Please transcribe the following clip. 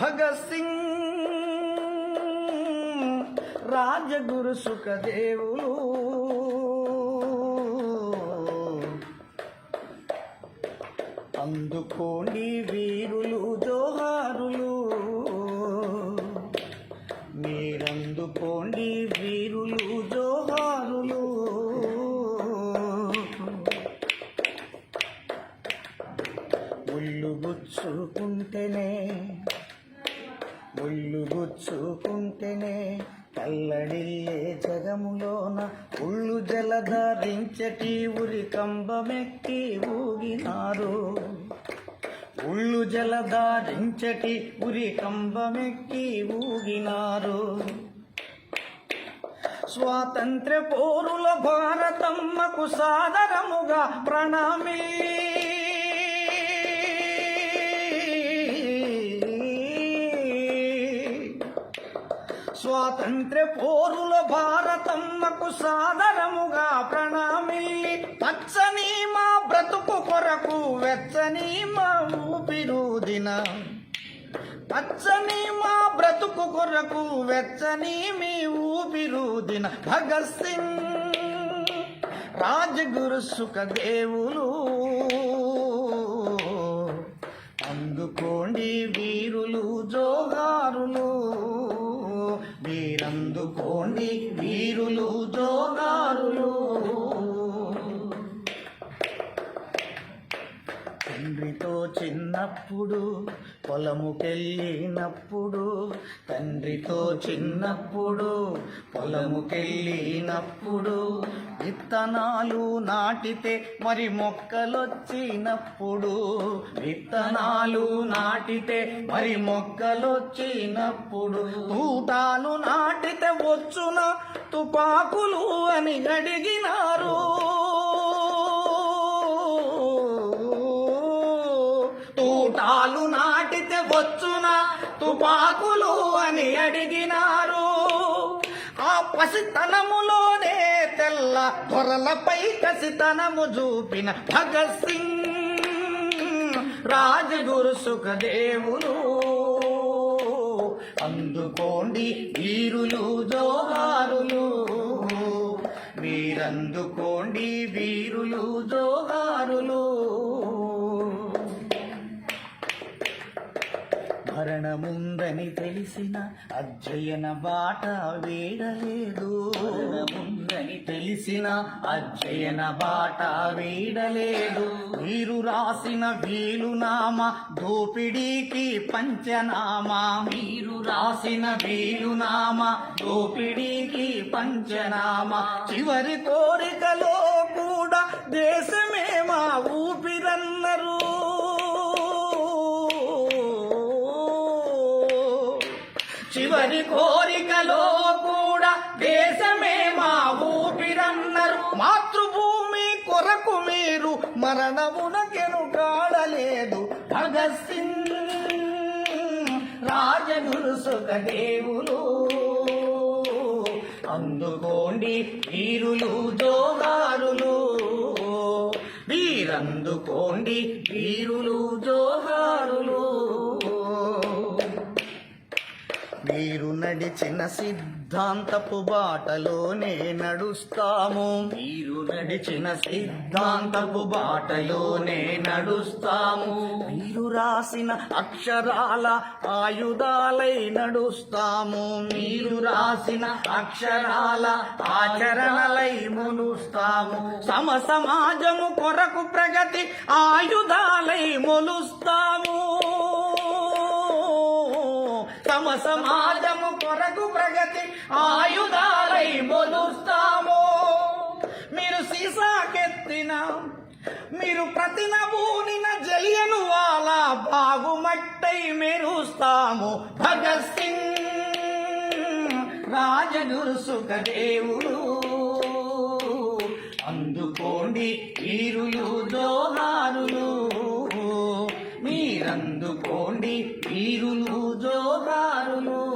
భగత్ సింగ్ రాజగురు సుఖదేవులు అందుకోండి వీరులు జోహారులు. మీరందుకోండి వీరులు జోహారులు. ఒళ్ళు గుచ్చుకుంటేనే ముళ్ళు గుచ్చుకుంటేనే కల్లడిల్లే జగములోన ఉళ్ళు జలధరించటి ఉరి కంబమెక్కి ఊగినారు. ఉళ్ళు జలధరించటి ఉరి కంబమెక్కి ఊగినారు. స్వాతంత్ర్య పోరుల భారతమ్మకు సాదరముగా ప్రణామీ స్వాతంత్ర పోరుల భారతమ్మకు సాదరముగా ప్రణామి. పచ్చని మా బ్రతుకు కొరకు వెచ్చని మా ఊపిరుదిన పచ్చని మా బ్రతుకు కొరకు వెచ్చని మీ ఊపిరుదిన భగత్ సింగ్ రాజగురు సుఖదేవులు అందుకోండి మీరందుకోండి వీరులు తండ్రితో చిన్నప్పుడు పొలముకెళ్ళినప్పుడు తండ్రితో చిన్నప్పుడు పొలముకెళ్ళినప్పుడు విత్తనాలు నాటితే మరి మొక్కలొచ్చినప్పుడు విత్తనాలు నాటితే మరి మొక్కలొచ్చినప్పుడు తూటాలు నాటితే వచ్చున తుపాకులు అని అడిగినారు. బొచ్చున వచ్చున తుపాకులు అని అడిగినారు. ఆ పసితనములోనే తెల్ల త్వరలపై కసితనము చూపిన భగత్ సింగ్ రాజగురు సుఖదేవులు. అందుకోండి వీరులు జోహారులు. మీరందుకోండి వీరులు జోహారులు. మరణముందని తెలిసిన అధ్యయన బాట వీడలేదు. మరణముందని తెలిసిన అధ్యయన బాట వీడలేదు. వీరు రాసిన వీలునామ దోపిడీకి పంచనామా. వీరు రాసిన వీలునామ దోపిడీకి పంచనామా. చివరి కోరికలో కూడా దేశమే మా ఊపిరన్నరు. చివరి కోరికలో కూడా దేశమే మా ఊపిరన్నారు. మాతృభూమి కొరకు మీరు మరణమునకెను కాడలేదు భగత్ సింగ్ రాజగురు సుఖదేవులు. అందుకోండి వీరులు జోహారులు. వీరందుకోండి వీరులు జోహారులు. మీరు నడిచిన సిద్ధాంతపు బాటలోనే నడుస్తాము. మీరు నడిచిన సిద్ధాంతపు బాటలోనే నడుస్తాము. మీరు రాసిన అక్షరాల ఆయుధాలై నడుస్తాము. మీరు రాసిన అక్షరాల ఆచరణలై మునుస్తాము సమ సమాజము కొరకు ప్రగతి ఆయుధాలై మొలుస్తాము. ఆయుధాలై మొలుస్తాము. మీరు సీసాకెత్తిన మీరు ప్రతి నభూనిన జలియను వాళ్ళ బాగుమట్టై మెరుస్తాము. భగత్ సింగ్ రాజగురు సుఖదేవుడు అందుకోండి ఈరులు జోహారులు. మీరందుకోండి ఈరులు జోహారులు.